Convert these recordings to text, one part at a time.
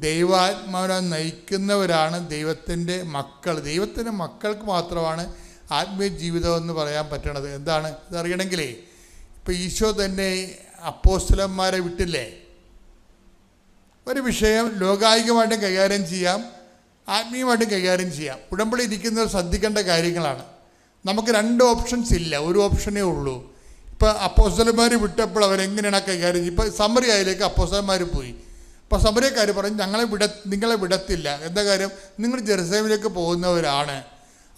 ദൈവാത്മാവിനെ നയിക്കുന്നവരാണ് ദൈവത്തിന്റെ മക്കൾ. ദൈവത്തിന്റെ മക്കൾക്ക് മാത്രമാണ് ആത്മീയ ജീവിതം എന്ന് പറയാൻ പറ്റണത്. എന്താണ്? ഇതറിയണമെങ്കിലേ ഇപ്പം ഈശോ തന്നെ അപ്പോസ്തലന്മാരെ വിട്ടില്ലേ? ഒരു വിഷയം ലോകായികമായിട്ടും കൈകാര്യം ചെയ്യാം ആത്മീയമായിട്ടും കൈകാര്യം ചെയ്യാം. ഉടമ്പടി ഇരിക്കുന്നവർ ശ്രദ്ധിക്കേണ്ട കാര്യങ്ങളാണ്. നമുക്ക് രണ്ട് ഓപ്ഷൻസ് ഇല്ല ഒരു ഓപ്ഷനേ ഉള്ളൂ. ഇപ്പോൾ അപ്പോസ്തലന്മാർ വിട്ടപ്പോൾ അവരെങ്ങനെയാണ് കൈകാര്യം ചെയ്യുക ഇപ്പോൾ സമരിയായിലേക്ക് അപ്പോസ്തലന്മാർ പോയി. അപ്പോൾ സമരക്കാർ പറഞ്ഞു ഞങ്ങളെ വിട നിങ്ങളെ വിടത്തില്ല. എന്താ കാര്യം? നിങ്ങൾ ജെറുസലേമിലേക്ക് പോകുന്നവരാണ്.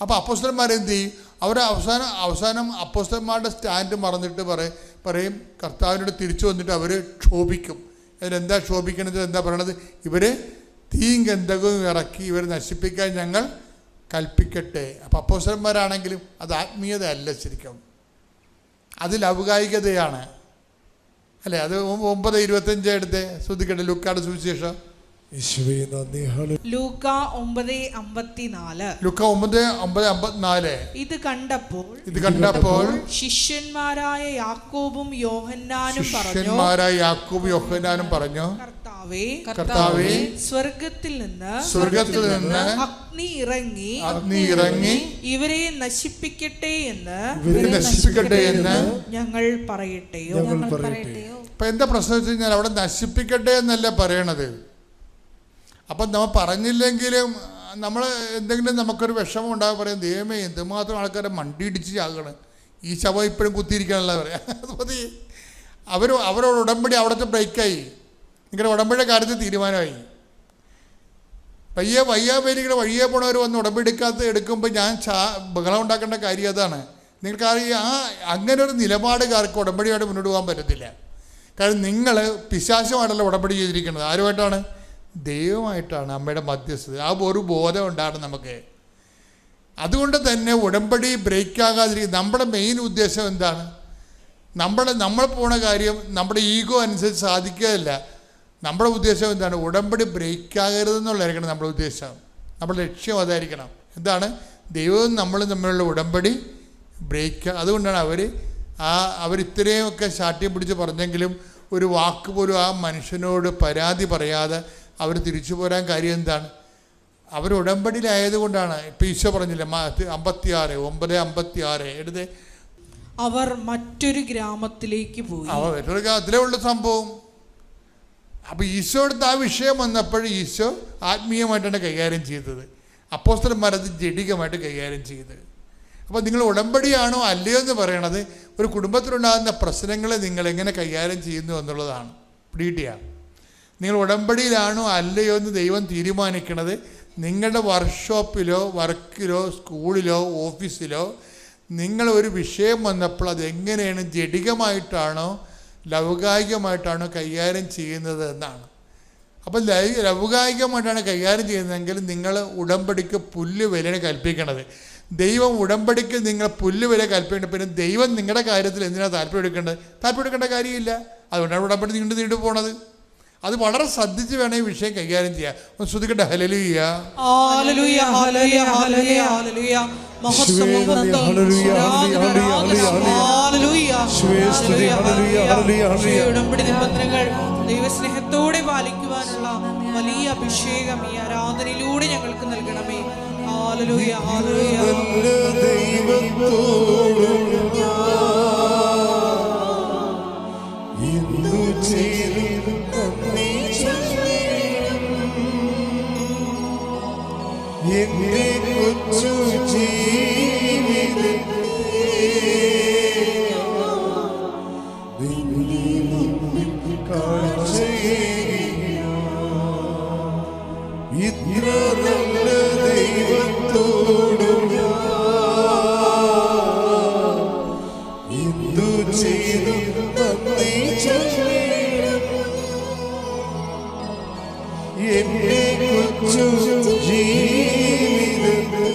അപ്പോൾ അപ്പോസ്റ്റന്മാർ എന്ത് ചെയ്യും? അവർ അവസാനം അവസാനം അപ്പോസ്റ്റന്മാരുടെ സ്റ്റാൻഡ് മറന്നിട്ട് പറയും പറയും കർത്താവിനോട് തിരിച്ചു വന്നിട്ട് അവർ ക്ഷോഭിക്കും. അതിനെന്താ ക്ഷോഭിക്കണത്? എന്താ പറയണത്? ഇവർ തീയും ഗന്ധകവും ഇറക്കി ഇവരെ നശിപ്പിക്കാൻ ഞങ്ങൾ കൽപ്പിക്കട്ടെ. അപ്പം അപ്പോസ്തലന്മാരാണെങ്കിലും അത് ആത്മീയതയല്ല ശരിക്കും. അത് ലൗകായികതയാണ്. അല്ലേ? അത് ഒമ്പത് ഇരുപത്തഞ്ച് എടുത്ത്. ശ്രദ്ധിക്കട്ടെ ലുക്കാട് സുവിശേഷം. ലൂക്ക ഒമ്പത് അമ്പത്തിനാല്. ലുക്ക ഒമ്പത് ഒമ്പത് അമ്പത്തിനാല്. ഇത് കണ്ടപ്പോൾ ഇത് കണ്ടപ്പോൾ ശിഷ്യന്മാരായ യാക്കോബും യോഹന്നാനും പറഞ്ഞു ശിഷ്യന്മാരായ യാക്കോബും യോഹന്നാനും പറഞ്ഞു കർത്താവേ കർത്താവേ സ്വർഗത്തിൽ നിന്ന് സ്വർഗത്തിൽ നിന്ന് അഗ്നി ഇറങ്ങി അഗ്നി ഇറങ്ങി ഇവരെ നശിപ്പിക്കട്ടെ എന്ന് ഇവരെ നശിപ്പിക്കട്ടെ എന്ന് ഞങ്ങൾ പറയട്ടെയോ? ഞങ്ങൾ പറയട്ടെയോ? ഇപ്പം എന്താ പ്രശ്നം വെച്ച് കഴിഞ്ഞാൽ അവിടെ നശിപ്പിക്കട്ടെ എന്നല്ലേ പറയണത്? അപ്പം നമ്മൾ പറഞ്ഞില്ലെങ്കിലും നമ്മൾ എന്തെങ്കിലും നമുക്കൊരു വിഷമം ഉണ്ടാകും പറയും ദൈവമേ എന്തുമാത്രം ആൾക്കാരെ മണ്ടിയിടിച്ച് ചാകണം. ഈ ശവം ഇപ്പോഴും കുത്തിയിരിക്കാനുള്ള പറയാം. അത് മതി. അവർ അവരോട് ഉടമ്പടി അവിടുത്തെ ബ്രേക്കായി നിങ്ങളുടെ ഉടമ്പടിയുടെ കാര്യത്തിൽ തീരുമാനമായി. വയ്യ വയ്യാവേലികളുടെ വഴിയെ പോണവർ വന്ന് ഉടമ്പെടുക്കാത്ത എടുക്കുമ്പോൾ ഞാൻ ചാ ബഹളം ഉണ്ടാക്കേണ്ട കാര്യം അതാണ്. നിങ്ങൾക്കറിയാം ആ അങ്ങനെ ഒരു നിലപാടുകാർക്ക് ഉടമ്പടിയായിട്ട് മുന്നോട്ട് പോകാൻ പറ്റത്തില്ല. കാരണം നിങ്ങൾ പിശാശമായിട്ടല്ല ഉടമ്പടി ചെയ്തിരിക്കുന്നത് ആരുമായിട്ടാണ്? ദൈവമായിട്ടാണ് അമ്മയുടെ മധ്യസ്ഥത. ആ ഒരു ബോധം ഉണ്ടാണ് നമുക്ക്. അതുകൊണ്ട് തന്നെ ഉടമ്പടി ബ്രേക്ക് ആകാതിരിക്കും നമ്മുടെ മെയിൻ ഉദ്ദേശം എന്താണ്? നമ്മുടെ നമ്മൾ പോണ കാര്യം നമ്മുടെ ഈഗോ അനുസരിച്ച് സാധിക്കുകയല്ല. നമ്മുടെ ഉദ്ദേശം എന്താണ്? ഉടമ്പടി ബ്രേക്ക് ആകരുതെന്നുള്ളതായിരിക്കണം നമ്മുടെ ഉദ്ദേശം. നമ്മുടെ ലക്ഷ്യം അതായിരിക്കണം. എന്താണ്? ദൈവവും നമ്മളും തമ്മിലുള്ള ഉടമ്പടി ബ്രേക്ക്. അതുകൊണ്ടാണ് അവർ ആ അവർ ഇത്രയുമൊക്കെ ശാഠ്യം പിടിച്ച് പറഞ്ഞെങ്കിലും ഒരു വാക്ക് പോലും ആ മനുഷ്യനോട് പരാതി പറയാതെ അവർ തിരിച്ചു പോരാൻ കാര്യം എന്താണ്? അവർ ഉടമ്പടിയിലായതുകൊണ്ടാണ് ഇപ്പം ഈശോ പറഞ്ഞില്ലേ അമ്പത്തിയാറ് ഒമ്പത് അമ്പത്തിയാറ് എടുത്ത്. അവർ മറ്റൊരു ഗ്രാമത്തിലേക്ക് പോയി. അവ മറ്റൊരു ഗ്രാമത്തിലേ ഉള്ള സംഭവം. അപ്പോൾ ഈശോ അടുത്ത് ആ വിഷയം വന്നപ്പോൾ ഈശോ ആത്മീയമായിട്ടാണ് കൈകാര്യം ചെയ്തത്. അപ്പോസ്തലന്മാർ അത് ജഡികമായിട്ട് കൈകാര്യം ചെയ്തത് അപ്പോൾ നിങ്ങൾ ഉടമ്പടിയാണോ അല്ലയോ എന്ന് പറയണത് ഒരു കുടുംബത്തിലുണ്ടാകുന്ന പ്രശ്നങ്ങളെ നിങ്ങൾ എങ്ങനെ കൈകാര്യം ചെയ്യുന്നു എന്നുള്ളതാണ്. പിടിയിട്ടിയാ നിങ്ങൾ ഉടമ്പടിയിലാണോ അല്ലയോ എന്ന് ദൈവം തീരുമാനിക്കുന്നത് നിങ്ങളുടെ വർക്ക്ഷോപ്പിലോ വർക്കിലോ സ്കൂളിലോ ഓഫീസിലോ നിങ്ങൾ ഒരു വിഷയം വന്നപ്പോൾ അത് എങ്ങനെയാണ് ജഡികമായിട്ടാണോ ലൗകായികമായിട്ടാണോ കൈകാര്യം ചെയ്യുന്നത് എന്നാണ്. അപ്പം ലൈ ലൗകായികമായിട്ടാണ് കൈകാര്യം ചെയ്യുന്നതെങ്കിൽ നിങ്ങൾ ഉടമ്പടിക്ക് പുല്ല് വിലയാണ് കൽപ്പിക്കണത് ദൈവം ഉടമ്പടിക്ക് നിങ്ങൾ പുല്ല് വില കൽപ്പിക്കേണ്ടത് പിന്നെ ദൈവം നിങ്ങളുടെ കാര്യത്തിൽ എന്തിനാണ് താല്പര്യം എടുക്കേണ്ടത്? താല്പര്യം എടുക്കേണ്ട കാര്യമില്ല. അതുകൊണ്ടാണ് ഉടമ്പടി നീണ്ടു നീണ്ടു പോണത്. അത് വളരെ ശ്രദ്ധിച്ച് വേണം ഈ വിഷയം കൈകാര്യം ചെയ്യാം ഒന്ന് ശ്രദ്ധിക്കട്ടെ ഹലലുയ്യ ഹല്ലേലൂയ ഹല്ലേലൂയ ഹല്ലേലൂയ. ഉടമ്പടി നിബന്ധനകൾ ദൈവസ്നേഹത്തോടെ പാലിക്കുവാനുള്ള വലിയ അഭിഷേകം ഈ ആരാധനയിലൂടെ ഞങ്ങൾക്ക് നൽകണമേ. ഹല്ലേലൂയ ദൈവത്തോടും ഇന്നു ചേരും. നന്ദി ചൊല്ലേണം. കൊച്ചു ഇത്ര നല്ല ദൈവത്തോടും എന്തു ചെയ്തു നന്ദി. എന്റെ കൊച്ചു ജീവിതത്തെ.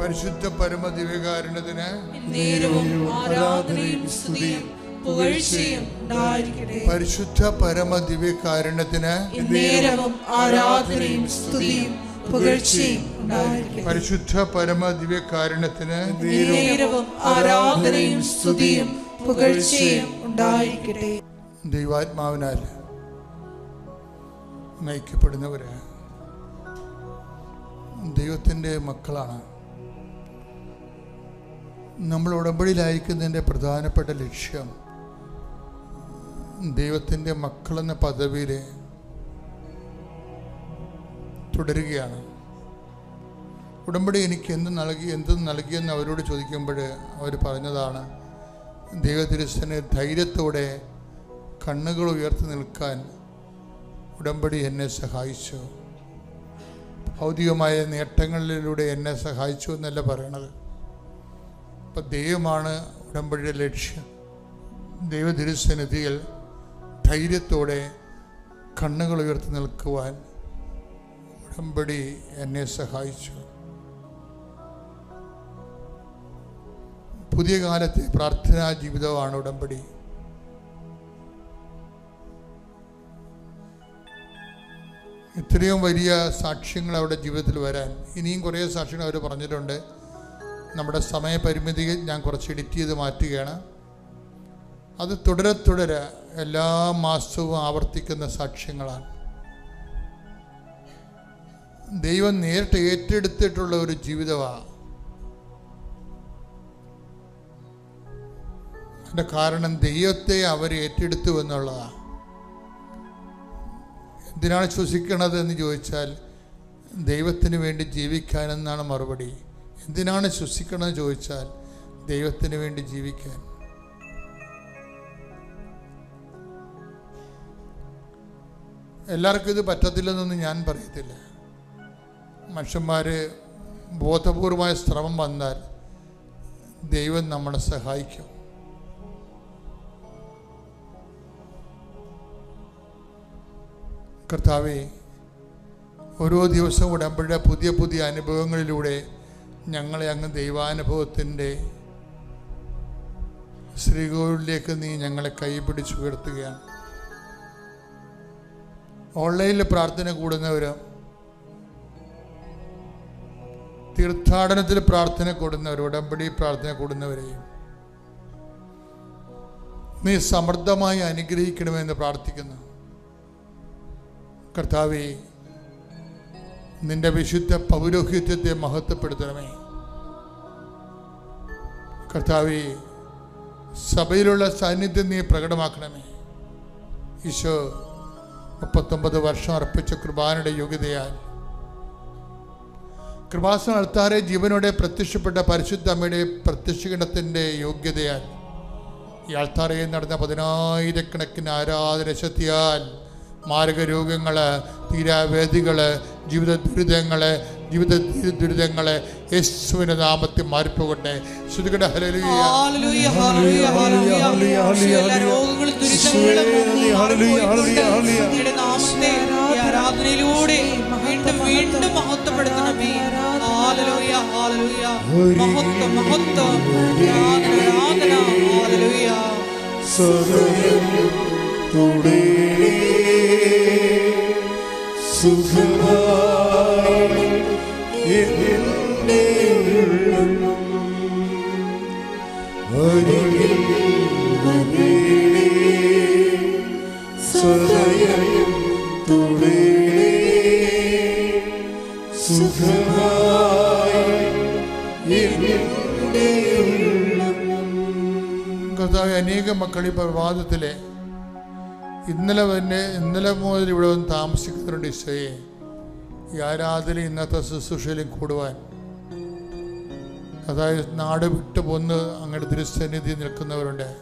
പരിശുദ്ധ പരമദിവ്യകാരുണ്യത്തിന് നേരവും ആരാധനയും സ്തുതിയും പുകഴ്ചയും പരിശുദ്ധ പരമ നേരവും ആരാധനയും സ്തുതിയും പുകഴ്ചയും പരിശുദ്ധ പരമ ദിവ്യകാരുണ്യത്തിന് നേരവും ആരാധനയും സ്തുതിയും പുകഴ്ചയും ഉണ്ടായിരിക്കട്ടെ. ദൈവാത്മാവിനാൽ നയിക്കപ്പെടുന്നവര് ദൈവത്തിന്റെ മക്കളാണ്. നമ്മൾ ഉടമ്പടിയിലായിരിക്കുന്നതിന്റെ പ്രധാനപ്പെട്ട ലക്ഷ്യം ദൈവത്തിന്റെ മക്കളെന്ന പദവിയിൽ തുടരുകയാണ്. ഉടമ്പടി എനിക്ക് എന്ത് നൽകി എന്ത് നൽകിയെന്ന് അവരോട് ചോദിക്കുമ്പോൾ അവർ പറഞ്ഞതാണ് ദൈവതിരുസനെ ധൈര്യത്തോടെ കണ്ണുകൾ ഉയർത്തി നിൽക്കാൻ ഉടമ്പടി എന്നെ സഹായിച്ചു. ഭൗതികമായ നേട്ടങ്ങളിലൂടെ എന്നെ സഹായിച്ചു എന്നല്ല പറയണത്. അപ്പം ദൈവമാണ് ഉടമ്പടിയുടെ ലക്ഷ്യം. ദൈവതിരുസന്നിധിയിൽ ധൈര്യത്തോടെ കണ്ണുകൾ ഉയർത്തി നിൽക്കുവാൻ ഉടമ്പടി എന്നെ സഹായിച്ചു. പുതിയ കാലത്തെ പ്രാർത്ഥനാ ജീവിതമാണ് ഉടമ്പടി. ഇത്രയും വലിയ സാക്ഷ്യങ്ങൾ അവരുടെ ജീവിതത്തിൽ വരാൻ ഇനിയും കുറേ സാക്ഷ്യങ്ങൾ അവർ പറഞ്ഞിട്ടുണ്ട്. നമ്മുടെ സമയപരിമിതി ഞാൻ കുറച്ച് എഡിറ്റ് ചെയ്ത് മാറ്റുകയാണ്. അത് തുടരെ തുടരെ എല്ലാ മാസവും ആവർത്തിക്കുന്ന സാക്ഷ്യങ്ങളാണ്. ദൈവം നേരിട്ട് ഏറ്റെടുത്തിട്ടുള്ള ഒരു ജീവിതമാണ് അതിന്റെ കാരണം ദൈവത്തെ അവർ ഏറ്റെടുത്തു എന്നുള്ളതാണ് എന്തിനാണ് ശ്വസിക്കണത് എന്ന് ചോദിച്ചാൽ ദൈവത്തിന് വേണ്ടി ജീവിക്കാനെന്നാണ് മറുപടി. എന്തിനാണ് ശ്വസിക്കണമെന്ന് ചോദിച്ചാൽ ദൈവത്തിന് വേണ്ടി ജീവിക്കാൻ. എല്ലാവർക്കും ഇത് പറ്റത്തില്ലെന്നൊന്നും ഞാൻ പറയത്തില്ല. മനുഷ്യന്മാർ ബോധപൂർവമായ ശ്രമം വന്നാൽ ദൈവം നമ്മളെ സഹായിക്കും. കർത്താവെ ഓരോ ദിവസവും ഉടമ്പടിയുടെ പുതിയ പുതിയ അനുഭവങ്ങളിലൂടെ ഞങ്ങളെ അങ്ങ് ദൈവാനുഭവത്തിന്റെ ശ്രീകോവിലേക്ക് നീ ഞങ്ങളെ കൈപിടിച്ച് ഉയർത്തുകയാണ്. ഓൺലൈനിൽ പ്രാർത്ഥന കൂടുന്നവർ തീർത്ഥാടനത്തിൽ പ്രാർത്ഥന കൂടുന്നവർ ഉടമ്പടി പ്രാർത്ഥന കൂടുന്നവരെയും നീ സമൃദ്ധമായി അനുഗ്രഹിക്കണമെന്ന് പ്രാർത്ഥിക്കുന്നു. കർത്താവെ നിന്റെ വിശുദ്ധ പൗരോഹിത്യത്തെ മഹത്വപ്പെടുത്തണമേ. കർത്താവെ സഭയിലുള്ള സാന്നിധ്യം നീ പ്രകടമാക്കണമേ. ഈശോ മുപ്പത്തൊമ്പത് വർഷം അർപ്പിച്ച കൃപാനയുടെ യോഗ്യതയാൽ. കൃപാസന അൾത്താരെ ജീവനോടെ പ്രത്യക്ഷപ്പെട്ട പരിശുദ്ധ അമ്മയുടെ പ്രത്യക്ഷീകരണത്തിന്റെ യോഗ്യതയാൽ ഈ അൾത്താറയിൽ നടന്ന പതിനായിരക്കണക്കിന് ആരാധന ശക്തിയാൽ മാരക രോഗങ്ങൾ തീരാവേദികൾ ജീവിത ദുരിതങ്ങൾ ജീവിത ദുരിതങ്ങൾ യേശുവിന്റെ നാമത്തിൽ മാറിപ്പോകട്ടെ ശ്രുതികട ഹല്ലേലൂയ ഹല്ലേലൂയ, ഹല്ലേലൂയ, ഹല്ലേലൂയ. എല്ലാ രോഗങ്ങളും ദുരിതങ്ങളും മാറിപ്പോയിക്കൊണ്ട് അങ്ങയുടെ നാമത്തെ ഈ ആരാധനയിലൂടെ വീണ്ടും വീണ്ടും മഹത്വപ്പെടുത്തണമേ ഹല്ലേലൂയ, ഹല്ലേലൂയ. മഹത്വം മഹത്വം ആരാധന തുടേ അനേക മക്കൾ ഈ പ്രഭാതത്തിലെ ഇന്നലെ തന്നെ ഇന്നലെ മുതൽ ഇവിടെ വന്ന് താമസിക്കുന്നുണ്ട് ഈശോയെ. ഈ ആരാധന ഇന്നത്തെ ശുശ്രൂഷയിലും കൂടുവാൻ. അതായത് നാട് വിട്ടു പോന്ന് അങ്ങയുടെ തിരുസന്നിധി നിൽക്കുന്നവരുണ്ട്.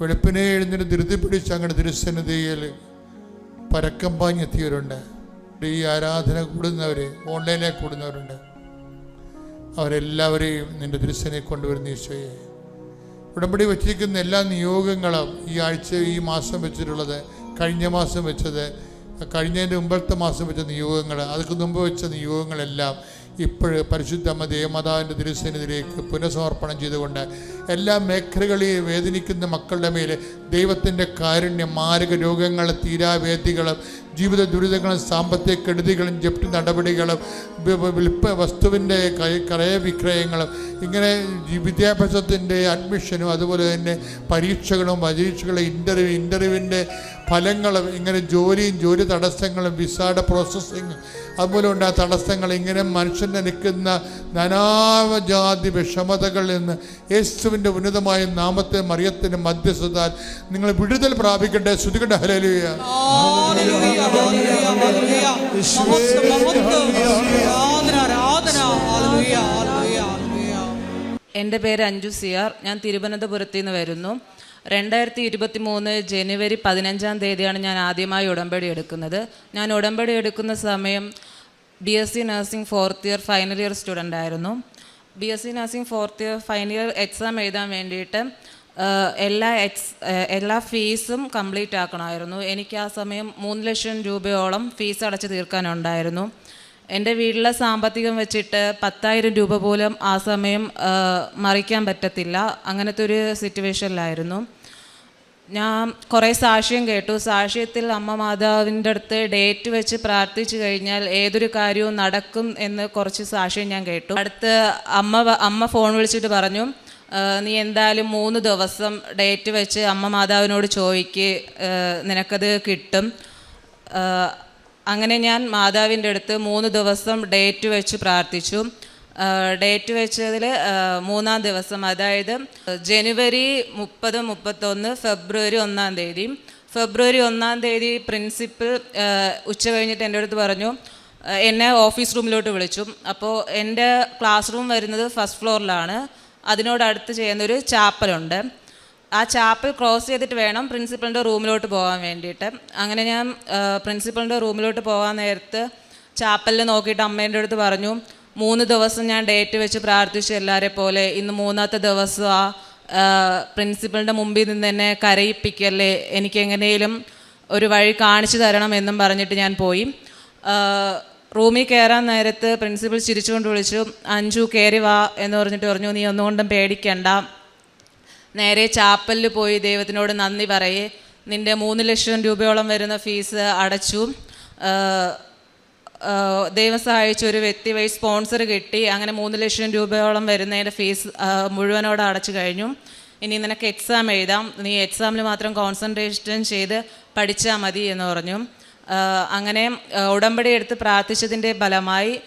വെളുപ്പിനെ എഴുന്നേറ്റ് ധൃതി പിടിച്ച് അങ്ങയുടെ തിരുസന്നിധിയിൽ പരക്കം പാഞ്ഞെത്തിയവരുണ്ട്. ഈ ആരാധന കൂടുന്നവർ ഓൺലൈനിലേക്ക് കൂടുന്നവരുണ്ട്. അവരെല്ലാവരെയും നിന്റെ തിരുസനെ കൊണ്ടുവരുന്ന ഈശോയെ. ഉടമ്പടി വച്ചിരിക്കുന്ന എല്ലാ നിയോഗങ്ങളും ഈ ആഴ്ച ഈ മാസം വെച്ചിട്ടുള്ളത് കഴിഞ്ഞ മാസം വെച്ചത് കഴിഞ്ഞതിന്റെ മുമ്പത്തെ മാസം വെച്ച നിയോഗങ്ങൾ അതൊക്കെ മുമ്പ് വെച്ച നിയോഗങ്ങളെല്ലാം ഇപ്പോൾ പരിശുദ്ധമ്മ ദേവമാതാവിന്റെ തിരുസന്നിധിയിലേക്ക് പുനഃസമർപ്പണം ചെയ്തുകൊണ്ട് എല്ലാ മേഖലകളിൽ വേദനിക്കുന്ന മക്കളുടെ മേൽ ദൈവത്തിന്റെ കാരുണ്യം മാരക രോഗങ്ങൾ തീരാവേദികൾ ജീവിത ദുരിതങ്ങളും സാമ്പത്തിക കെടുതികളും ജപ്തി നടപടികളും വിൽപ്പ വസ്തുവിന്റെ ക്രയവിക്രയങ്ങളും ഇങ്ങനെ വിദ്യാഭ്യാസത്തിന്റെ അഡ്മിഷനും അതുപോലെ തന്നെ പരീക്ഷകളും പരീക്ഷകളും ഇന്റർവ്യൂ ഇന്റർവ്യൂവിന്റെ ഫലങ്ങളും ഇങ്ങനെ ജോലിയും ജോലി തടസ്സങ്ങളും വിസയുടെ പ്രോസസ്സിങ് അതുപോലെ ഉണ്ടായ തടസ്സങ്ങൾ ഇങ്ങനെ മനുഷ്യനെ നിൽക്കുന്ന നാനാജാതി വിഷമതകളിൽ നിന്ന് യേശുവിന്റെ ഉന്നതമായ നാമത്തെ മറിയത്തിന് മധ്യസ്ഥതാൽ നിങ്ങൾ വിടുതൽ പ്രാപിക്കട്ടെ ശ്രുതികട്ടെ ഹലേലുയ എന്റെ പേര് അഞ്ജു സിയാർ. ഞാൻ തിരുവനന്തപുരത്ത് നിന്ന് വരുന്നു. രണ്ടായിരത്തി ഇരുപത്തി മൂന്ന് ജനുവരി പതിനഞ്ചാം തീയതിയാണ് ഞാൻ ആദ്യമായി ഉടമ്പടി എടുക്കുന്നത്. ഞാൻ ഉടമ്പടി എടുക്കുന്ന സമയം B S C nursing fourth year final year student ആയിരുന്നു. B S C nursing fourth year final year exam എഴുതാൻ വേണ്ടിയിട്ട് എല്ലാ എക്സ് എല്ലാ ഫീസും കംപ്ലീറ്റ് ആക്കണമായിരുന്നു. എനിക്ക് ആ സമയം മൂന്ന് ലക്ഷം രൂപയോളം ഫീസ് അടച്ചു തീർക്കാനുണ്ടായിരുന്നു. എന്റെ വീട്ടിലെ സാമ്പത്തികം വെച്ചിട്ട് പത്തായിരം രൂപ പോലും ആ സമയം മറിക്കാൻ പറ്റത്തില്ല. അങ്ങനത്തെ ഒരു സിറ്റുവേഷനിലായിരുന്നു. ഞാൻ കുറേ സാക്ഷ്യം കേട്ടു. സാക്ഷ്യത്തിൽ അമ്മ മാതാവിന്റെ അടുത്ത് ഡേറ്റ് വെച്ച് പ്രാർത്ഥിച്ചു കഴിഞ്ഞാൽ ഏതൊരു കാര്യവും നടക്കും എന്ന് കുറച്ച് സാക്ഷ്യം ഞാൻ കേട്ടു. അടുത്ത് അമ്മ അമ്മ ഫോൺ വിളിച്ചിട്ട് പറഞ്ഞു "ആ, നീ എന്തായാലും മൂന്ന് ദിവസം ഡേറ്റ് വെച്ച് അമ്മ മാതാവിനോട് ചോദിക്ക് നിനക്കത് കിട്ടും. അങ്ങനെ ഞാൻ മാതാവിന്റെ അടുത്ത് മൂന്ന് ദിവസം ഡേറ്റ് വെച്ച് പ്രാർത്ഥിച്ചു. ഡേറ്റ് വെച്ചതിൽ മൂന്നാം ദിവസം അതായത് ജനുവരി മുപ്പത് മുപ്പത്തൊന്ന് ഫെബ്രുവരി ഒന്നാം തീയതി. ഫെബ്രുവരി ഒന്നാം തീയതി പ്രിൻസിപ്പൽ ഉച്ച കഴിഞ്ഞിട്ട് എന്റെ അടുത്ത് പറഞ്ഞു എന്നെ ഓഫീസ് റൂമിലോട്ട് വിളിച്ചു. അപ്പോൾ എന്റെ ക്ലാസ് റൂം വരുന്നത് ഫസ്റ്റ് ഫ്ലോറിലാണ്. അതിനോടടുത്ത് ചെയ്യുന്നൊരു ചാപ്പലുണ്ട്. ആ ചാപ്പൽ ക്രോസ് ചെയ്തിട്ട് വേണം പ്രിൻസിപ്പളിന്റെ റൂമിലോട്ട് പോകാൻ വേണ്ടിയിട്ട്. അങ്ങനെ ഞാൻ പ്രിൻസിപ്പളിന്റെ റൂമിലോട്ട് പോകാൻ നേരത്ത് ചാപ്പലിൽ നോക്കിയിട്ട് അമ്മേന്റെ അടുത്ത് പറഞ്ഞു മൂന്ന് ദിവസം ഞാൻ ഡേറ്റ് വെച്ച് പ്രാർത്ഥിച്ചു എല്ലാവരെ പോലെ ഇന്ന് മൂന്നാമത്തെ ദിവസം ആ പ്രിൻസിപ്പളിന്റെ മുമ്പിൽ നിന്ന് എന്നെ കരയിപ്പിക്കല്ലേ എനിക്കെങ്ങനെയും ഒരു വഴി കാണിച്ചു തരണം എന്നും പറഞ്ഞിട്ട് ഞാൻ പോയി. റൂമിൽ കയറാൻ നേരത്ത് പ്രിൻസിപ്പൽ ചിരിച്ചുകൊണ്ട് വിളിച്ചു അഞ്ചു കയറി വാ എന്ന് പറഞ്ഞിട്ട് പറഞ്ഞു നീ ഒന്നുകൊണ്ടും പേടിക്കണ്ട. നേരെ ചാപ്പലിൽ പോയി ദൈവത്തിനോട് നന്ദി പറയേ. നിന്റെ മൂന്ന് ലക്ഷം രൂപയോളം വരുന്ന ഫീസ് അടച്ചു. ദൈവം സഹായിച്ച ഒരു വ്യക്തി വഴി സ്പോൺസർ കിട്ടി. അങ്ങനെ മൂന്ന് ലക്ഷം രൂപയോളം വരുന്നതിന്റെ ഫീസ് മുഴുവനോടെ അടച്ചു കഴിഞ്ഞു. ഇനി നിനക്ക് എക്സാം എഴുതാം. നീ എക്സാമിൽ മാത്രം കോൺസെൻട്രേഷൻ ചെയ്ത് പഠിച്ചാൽ മതി എന്ന് പറഞ്ഞു. അങ്ങനെ ഉടമ്പടി എടുത്ത് പ്രാർത്ഥിച്ചതിന്റെ ഫലമായി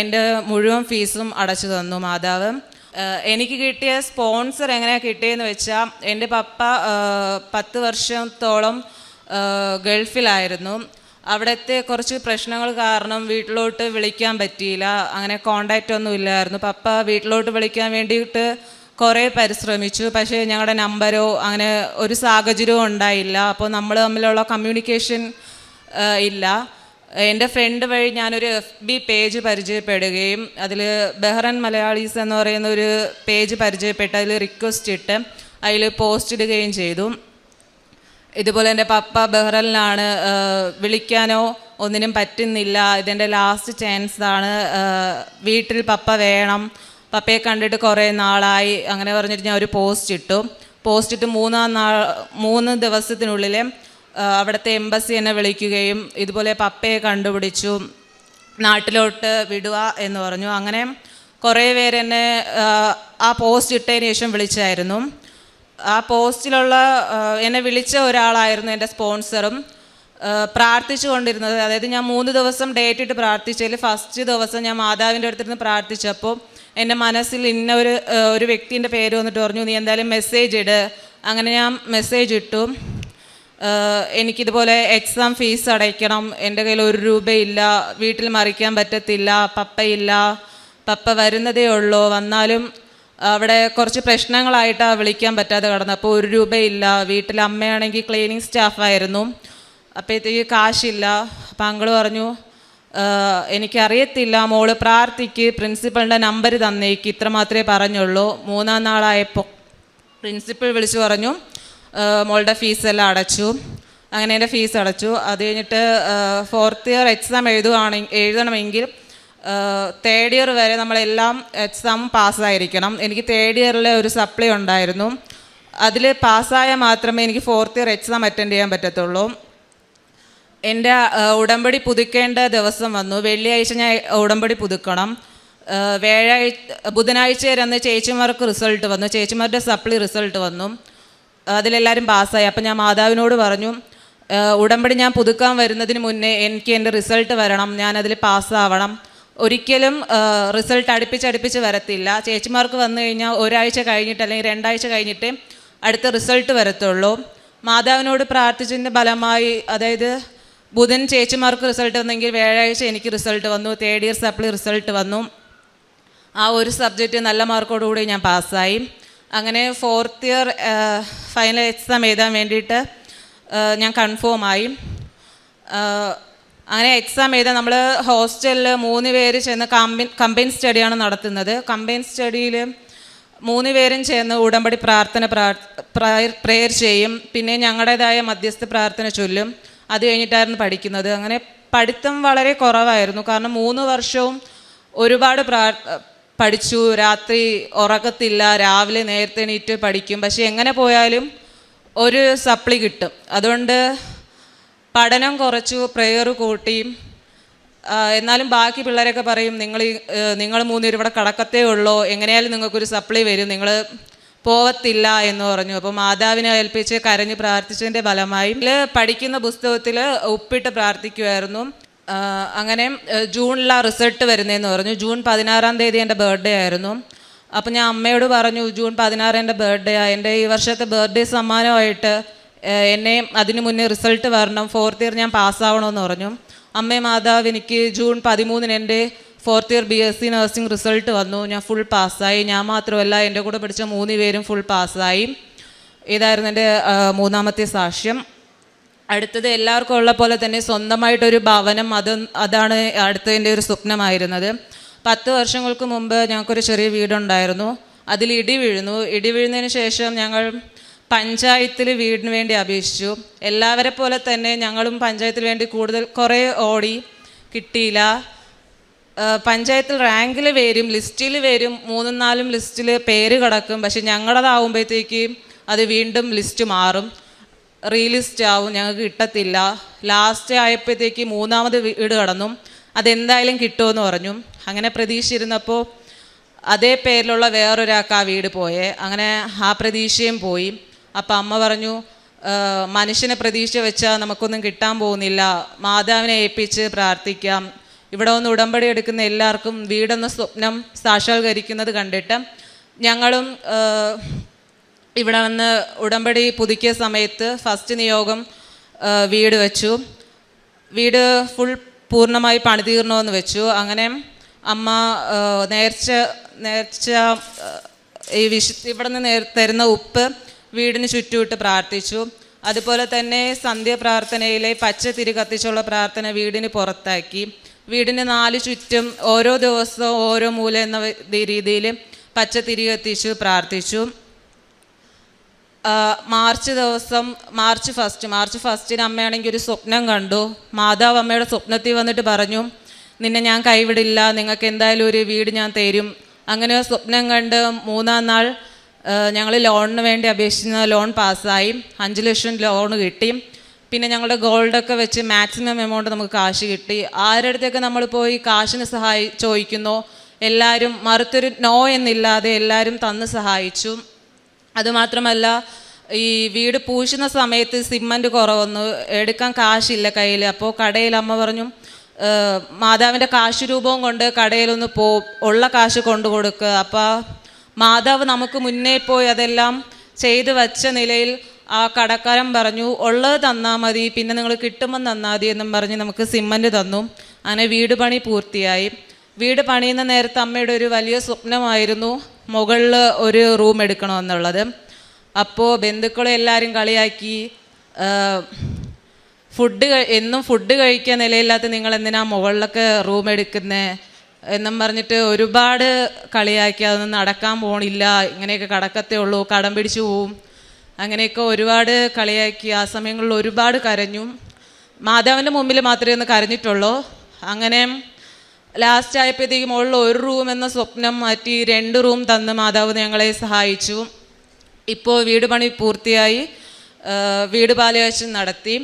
എന്റെ മുഴുവൻ ഫീസും അടച്ചു തന്നു മാതാവ്. എനിക്ക് കിട്ടിയ സ്പോൺസർ എങ്ങനെയാണ് കിട്ടിയെന്ന് വെച്ചാൽ എന്റെ പപ്പ പത്ത് വർഷത്തോളം ഗൾഫിലായിരുന്നു. അവിടുത്തെ കുറച്ച് പ്രശ്നങ്ങൾ കാരണം വീട്ടിലോട്ട് വിളിക്കാൻ പറ്റിയില്ല. അങ്ങനെ കോണ്ടാക്റ്റ് ഒന്നും ഇല്ലായിരുന്നു. പപ്പ വീട്ടിലോട്ട് വിളിക്കാൻ വേണ്ടിയിട്ട് കുറേ പരിശ്രമിച്ചു. പക്ഷേ ഞങ്ങളുടെ നമ്പരോ അങ്ങനെ ഒരു സാഹചര്യവും ഉണ്ടായില്ല. അപ്പോൾ നമ്മൾ തമ്മിലുള്ള കമ്മ്യൂണിക്കേഷൻ ഇല്ല. എന്റെ ഫ്രണ്ട് വഴി ഞാനൊരു എഫ് ബി പേജ് പരിചയപ്പെടുകയും അതിൽ ബെഹ്റൻ മലയാളീസ് എന്ന് പറയുന്ന ഒരു പേജ് പരിചയപ്പെട്ട് അതിൽ റിക്വസ്റ്റ് ഇട്ട് അതിൽ പോസ്റ്റ് ഇടുകയും ചെയ്തു. ഇതുപോലെ എന്റെ പപ്പ ബെഹ്റലിനാണ് വിളിക്കാനോ ഒന്നിനും പറ്റുന്നില്ല. ഇതെന്റെ ലാസ്റ്റ് ചാൻസ് ആണ്. വീട്ടിൽ പപ്പ വേണം. പപ്പയെ കണ്ടിട്ട് കുറേ നാളായി. അങ്ങനെ പറഞ്ഞിട്ട് ഞാൻ ഒരു പോസ്റ്റ് ഇട്ടു. പോസ്റ്റ് ഇട്ട് മൂന്നാം നാൾ മൂന്ന് ദിവസത്തിനുള്ളിൽ അവിടുത്തെ എംബസി എന്നെ വിളിക്കുകയും ഇതുപോലെ പപ്പയെ കണ്ടുപിടിച്ചു നാട്ടിലോട്ട് വിടുക എന്ന് പറഞ്ഞു. അങ്ങനെ കുറേ പേര് എന്നെ ആ പോസ്റ്റ് ഇട്ടതിന് ശേഷം വിളിച്ചായിരുന്നു. ആ പോസ്റ്റിലുള്ള എന്നെ വിളിച്ച ഒരാളായിരുന്നു എന്റെ സ്പോൺസറും പ്രാർത്ഥിച്ചു കൊണ്ടിരുന്നത് അതായത് ഞാൻ മൂന്ന് ദിവസം ഡേറ്റ് ഇട്ട് പ്രാർത്ഥിച്ചതിൽ ഫസ്റ്റ് ദിവസം ഞാൻ മാതാവിന്റെ അടുത്തിരുന്ന് പ്രാർത്ഥിച്ചപ്പോൾ എന്റെ മനസ്സിൽ ഇന്ന ഒരു ഒരു വ്യക്തിന്റെ പേര് വന്നിട്ട് പറഞ്ഞു നീ എന്തായാലും മെസ്സേജ് ഇട്. അങ്ങനെ ഞാൻ മെസ്സേജ് ഇട്ടു. എനിക്കിതുപോലെ എക്സാം ഫീസ് അടയ്ക്കണം എന്റെ കയ്യിൽ ഒരു രൂപയില്ല വീട്ടിൽ മറിക്കാൻ പറ്റത്തില്ല പപ്പയില്ല പപ്പ വരുന്നതേ ഉള്ളൂ വന്നാലും അവിടെ കുറച്ച് പ്രശ്നങ്ങളായിട്ടാണ് വിളിക്കാൻ പറ്റാതെ കിടന്നത്. അപ്പോൾ ഒരു രൂപയില്ല വീട്ടിൽ അമ്മയാണെങ്കിൽ ക്ലീനിങ് സ്റ്റാഫായിരുന്നു അപ്പോഴത്തേക്ക് കാശില്ല. അപ്പം അങ്കിൾ പറഞ്ഞു "ആഹ് എനിക്കറിയത്തില്ല മോൾ പ്രാർത്ഥിക്ക് പ്രിൻസിപ്പളിന്റെ നമ്പർ തന്നേക്ക് ഇത്ര മാത്രമേ പറഞ്ഞുള്ളൂ. മൂന്നാം നാളായപ്പോൾ പ്രിൻസിപ്പൾ വിളിച്ചു പറഞ്ഞു "ആ, മോളുടെ ഫീസ് എല്ലാം അടച്ചു. അങ്ങനെ എന്റെ ഫീസ് അടച്ചു. അത് കഴിഞ്ഞിട്ട് ഫോർത്ത് ഇയർ എക്സാം എഴുതുകയാണെങ്കിൽ എഴുതണമെങ്കിൽ തേർഡ് ഇയർ വരെ നമ്മളെല്ലാം എക്സാം പാസ്സായിരിക്കണം എനിക്ക് തേർഡ് ഇയറിൽ ഒരു സപ്ലൈ ഉണ്ടായിരുന്നു. അതിൽ പാസ്സായാൽ മാത്രമേ എനിക്ക് ഫോർത്ത് ഇയർ എക്സാം അറ്റൻഡ് ചെയ്യാൻ പറ്റത്തുള്ളൂ. എന്റെ ഉടമ്പടി പുതുക്കേണ്ട ദിവസം വന്നു. വെള്ളിയാഴ്ച ഞാൻ ഉടമ്പടി പുതുക്കണം. വ്യാഴാഴ്ച ബുധനാഴ്ച വരെ അന്ന് ചേച്ചിമാർക്ക് റിസൾട്ട് വന്നു. ചേച്ചിമാരുടെ സപ്ലി റിസൾട്ട് വന്നു. അതിലെല്ലാവരും പാസ്സായി. അപ്പം ഞാൻ മാതാവിനോട് പറഞ്ഞു ഉടമ്പടി ഞാൻ പുതുക്കാൻ വരുന്നതിന് മുന്നേ എനിക്ക് എന്റെ റിസൾട്ട് വരണം. ഞാൻ അതിൽ പാസ്സാവണം. ഒരിക്കലും റിസൾട്ട് അടുപ്പിച്ചടുപ്പിച്ച് വരത്തില്ല. ചേച്ചിമാർക്ക് വന്നു കഴിഞ്ഞാൽ ഒരാഴ്ച കഴിഞ്ഞിട്ട് അല്ലെങ്കിൽ രണ്ടാഴ്ച കഴിഞ്ഞിട്ട് അടുത്ത റിസൾട്ട് വരത്തുള്ളൂ. മാതാവിനോട് പ്രാർത്ഥിച്ചതിന്റെ ഫലമായി അതായത് ബുധൻ ചേച്ചിമാർക്ക് റിസൾട്ട് വന്നെങ്കിൽ വ്യാഴാഴ്ച എനിക്ക് റിസൾട്ട് വന്നു. തേർഡ് ഇയർ സപ്ലി റിസൾട്ട് വന്നു. ആ ഒരു സബ്ജക്റ്റ് നല്ല മാർക്കോടുകൂടി ഞാൻ പാസ്സായി. അങ്ങനെ ഫോർത്ത് ഇയർ ഫൈനൽ എക്സാം എഴുതാൻ വേണ്ടിയിട്ട് ഞാൻ കൺഫേം ആയി. അങ്ങനെ എക്സാം എഴുതാൻ നമ്മൾ ഹോസ്റ്റലിൽ മൂന്ന് പേര് ചെന്ന് കമ്പൈൻ കമ്പൈൻ സ്റ്റഡിയാണ് നടത്തുന്നത്. കമ്പൈൻ സ്റ്റഡിയിൽ മൂന്ന് പേരും ചേർന്ന് ഉടമ്പടി പ്രാർത്ഥന പ്രയർ ചെയ്യും. പിന്നെ ഞങ്ങളുടേതായ മധ്യസ്ഥ പ്രാർത്ഥന ചൊല്ലും. അത് കഴിഞ്ഞിട്ടായിരുന്നു പഠിക്കുന്നത്. അങ്ങനെ പഠിത്തം വളരെ കുറവായിരുന്നു. കാരണം മൂന്ന് വർഷവും ഒരുപാട് പ്രാ പഠിച്ചു. രാത്രി ഉറക്കത്തില്ല. രാവിലെ നേരത്തെ എണീറ്റ് പഠിക്കും. പക്ഷെ എങ്ങനെ പോയാലും ഒരു സപ്ലി കിട്ടും. അതുകൊണ്ട് പഠനം കുറച്ചു പ്രെയർ കൂട്ടി. ആ, എന്നാലും ബാക്കി പിള്ളേരൊക്കെ പറയും നിങ്ങൾ നിങ്ങൾ മൂന്നുപേരും ഇവിടെ കടക്കത്തേ ഉള്ളൂ. എങ്ങനെയായാലും നിങ്ങൾക്കൊരു സപ്ലി വരും. നിങ്ങൾ പോവത്തില്ല എന്ന് പറഞ്ഞു. അപ്പോൾ മാതാവിനെ ഏൽപ്പിച്ച് കരഞ്ഞ് പ്രാർത്ഥിച്ചതിന്റെ ഫലമായി. പഠിക്കുന്ന പുസ്തകത്തിൽ ഉപ്പിട്ട് പ്രാർത്ഥിക്കുമായിരുന്നു ആ, അങ്ങനെ ആ, ജൂണിലാ റിസൾട്ട് വരുന്നതെന്ന് പറഞ്ഞു. ജൂൺ പതിനാറാം തീയതി എന്റെ ബർത്ത്ഡേ ആയിരുന്നു. അപ്പം ഞാൻ അമ്മയോട് പറഞ്ഞു ജൂൺ പതിനാറ് എന്റെ ബർത്ത്ഡേ ആ. എന്റെ ഈ വർഷത്തെ ബർത്ത്ഡേ സമ്മാനമായിട്ട് എന്നെ അതിന് മുന്നേ റിസൾട്ട് വരണം. ഫോർത്ത് ഇയർ ഞാൻ പാസ്സാവണമെന്ന് പറഞ്ഞു. അമ്മേ മാതാവ് എനിക്ക് ജൂൺ പതിമൂന്നിന് എന്റെ fourth year B S C nursing result വന്നു. ഞാൻ ഫുൾ പാസ്സായി ഞാൻ മാത്രമല്ല എന്റെ കൂടെ പഠിച്ച മൂന്ന് പേരും ഫുൾ പാസ്സായി ഇതായിരുന്നു എന്റെ മൂന്നാമത്തെ സാക്ഷ്യം. അടുത്തത് എല്ലാവർക്കും ഉള്ള പോലെ തന്നെ സ്വന്തമായിട്ടൊരു ഭവനം അത് അതാണ് അടുത്തതിന്റെ ഒരു സ്വപ്നമായിരുന്നത്. പത്ത് വർഷങ്ങൾക്ക് മുമ്പ് ഞങ്ങൾക്കൊരു ചെറിയ വീടുണ്ടായിരുന്നു. അതിൽ ഇടി വീഴുന്നു. ഇടി വീഴുന്നതിന് ശേഷം ഞങ്ങൾ പഞ്ചായത്തിൽ വീടിന് വേണ്ടി അപേക്ഷിച്ചു. എല്ലാവരെ പോലെ തന്നെ ഞങ്ങളും പഞ്ചായത്തിന് വേണ്ടി കൂടുതൽ കുറേ ഓടി കിട്ടിയില്ല. പഞ്ചായത്തിൽ റാങ്കിൽ വരും ലിസ്റ്റിൽ വരും മൂന്നും നാലും ലിസ്റ്റിൽ പേര് കിടക്കും. പക്ഷെ ഞങ്ങളതാവുമ്പോഴത്തേക്ക് അത് വീണ്ടും ലിസ്റ്റ് മാറും. റീലിസ്റ്റ് ആവും ഞങ്ങൾക്ക് കിട്ടത്തില്ല. ലാസ്റ്റ് ആയപ്പോഴത്തേക്ക് മൂന്നാമത് വീട് കടന്നു. അതെന്തായാലും കിട്ടുമെന്ന് പറഞ്ഞു. അങ്ങനെ പ്രതീക്ഷിച്ചിരുന്നപ്പോൾ അതേ പേരിലുള്ള വേറൊരാൾക്ക് ആ വീട് പോയേ. അങ്ങനെ ആ പ്രതീക്ഷയും പോയി. അപ്പം അമ്മ പറഞ്ഞു മനുഷ്യനെ പ്രതീക്ഷ വെച്ചാൽ നമുക്കൊന്നും കിട്ടാൻ പോകുന്നില്ല. മാതാവിനെ ഏൽപ്പിച്ച് പ്രാർത്ഥിക്കാം. ഇവിടെ ഒന്ന് ഉടമ്പടി എടുക്കുന്ന എല്ലാവർക്കും വീടെന്ന സ്വപ്നം സാക്ഷാത്കരിക്കുന്നത് കണ്ടിട്ട് ഞങ്ങളും ഇവിടെ വന്ന് ഉടമ്പടി പുതുക്കിയ സമയത്ത് ഫസ്റ്റ് നിയോഗം വീട് വെച്ചു. വീട് ഫുൾ പൂർണമായി പണിതീർണമെന്ന് വെച്ചു. അങ്ങനെ അമ്മ നേർച്ച നേർച്ച ഈ വിശ ഇവിടെ നിന്ന് തരുന്ന ഉപ്പ് വീടിന് ചുറ്റുമിട്ട് പ്രാർത്ഥിച്ചു. അതുപോലെ തന്നെ സന്ധ്യ പ്രാർത്ഥനയിലെ പച്ച തിരി കത്തിച്ചുള്ള പ്രാർത്ഥന വീടിന് പുറത്താക്കി. വീടിന് നാല് ചുറ്റും ഓരോ ദിവസവും ഓരോ മൂല എന്ന രീതിയിൽ പച്ച തിരി കത്തിച്ചു പ്രാർത്ഥിച്ചു. മാർച്ച് ദിവസം മാർച്ച് ഫസ്റ്റ് മാർച്ച് ഫസ്റ്റിന് അമ്മയാണെങ്കിൽ ഒരു സ്വപ്നം കണ്ടു. മാതാവ് അമ്മയുടെ സ്വപ്നത്തിൽ വന്നിട്ട് പറഞ്ഞു നിന്നെ ഞാൻ കൈവിടില്ല നിങ്ങൾക്ക് എന്തായാലും ഒരു വീട് ഞാൻ തരും. അങ്ങനെ സ്വപ്നം കണ്ട് മൂന്നാം നാൾ ഞങ്ങൾ ലോണിന് വേണ്ടി അപേക്ഷിച്ച ലോൺ പാസ്സായി. അഞ്ച് ലക്ഷം ലോൺ കിട്ടി. പിന്നെ ഞങ്ങളുടെ ഗോൾഡൊക്കെ വെച്ച് മാക്സിമം എമൗണ്ട് നമുക്ക് കാശ് കിട്ടി. ആരുടെ അടുത്തൊക്കെ നമ്മൾ പോയി കാശിന് സഹായി ചോദിക്കുന്നു? എല്ലാവരും മറുത്തൊരു നോ എന്നില്ലാതെ എല്ലാവരും തന്ന് സഹായിച്ചു. അതുമാത്രമല്ല ഈ വീട് പൂശുന്ന സമയത്ത് സിമ്മന്റ് കുറവൊന്നു എടുക്കാൻ കാശില്ല കയ്യിൽ അപ്പോൾ കടയിൽ അമ്മ പറഞ്ഞു "ഏഹ്, മാതാവിന്റെ കാശ് രൂപവും കൊണ്ട് കടയിലൊന്ന് പോ ഉള്ള കാശ് കൊണ്ടു കൊടുക്കുക അപ്പോൾ മാതാവ് നമുക്ക് മുന്നേ പോയി അതെല്ലാം ചെയ്ത് വച്ച നിലയിൽ ആ കടക്കാരൻ പറഞ്ഞു ഉള്ളത് തന്നാൽ മതി പിന്നെ നിങ്ങൾ കിട്ടുമ്പോൾ തന്നാൽ മതി എന്നും പറഞ്ഞ് നമുക്ക് സിമ്മന്റ് തന്നു. അങ്ങനെ വീട് പണി പൂർത്തിയായി. വീട് പണിയുന്ന നേരത്ത് അമ്മയുടെ ഒരു വലിയ സ്വപ്നമായിരുന്നു. മുകളിൽ ഒരു റൂം എടുക്കണമെന്നുള്ളത്. അപ്പോൾ ബന്ധുക്കളെ എല്ലാവരും കളിയാക്കി ഫുഡ് എന്നും ഫുഡ് കഴിക്കാൻ നിലയില്ലാത്ത നിങ്ങൾ എന്തിനാ മുകളിലൊക്കെ റൂം എടുക്കുന്നത് എന്നും പറഞ്ഞിട്ട് ഒരുപാട് കളിയാക്കി അതൊന്നും നടക്കാൻ പോണില്ല ഇങ്ങനെയൊക്കെ കടക്കത്തേ ഉള്ളൂ കടം പിടിച്ചു പോവും. അങ്ങനെയൊക്കെ ഒരുപാട് കളിയാക്കി ആ സമയങ്ങളിൽ ഒരുപാട് കരഞ്ഞു. മാതാവിന്റെ മുമ്പിൽ മാത്രമേ ഒന്ന് കരഞ്ഞിട്ടുള്ളൂ. അങ്ങനെ ലാസ്റ്റ് ആയപ്പോഴത്തേക്കും മുകളിൽ ഒരു റൂം എന്ന സ്വപ്നം മാറ്റി രണ്ട് റൂം തന്ന് മാതാവ് ഞങ്ങളെ സഹായിച്ചു. ഇപ്പോൾ വീട് പണി പൂർത്തിയായി. വീട് പാലുകാച്ചം നടത്തി.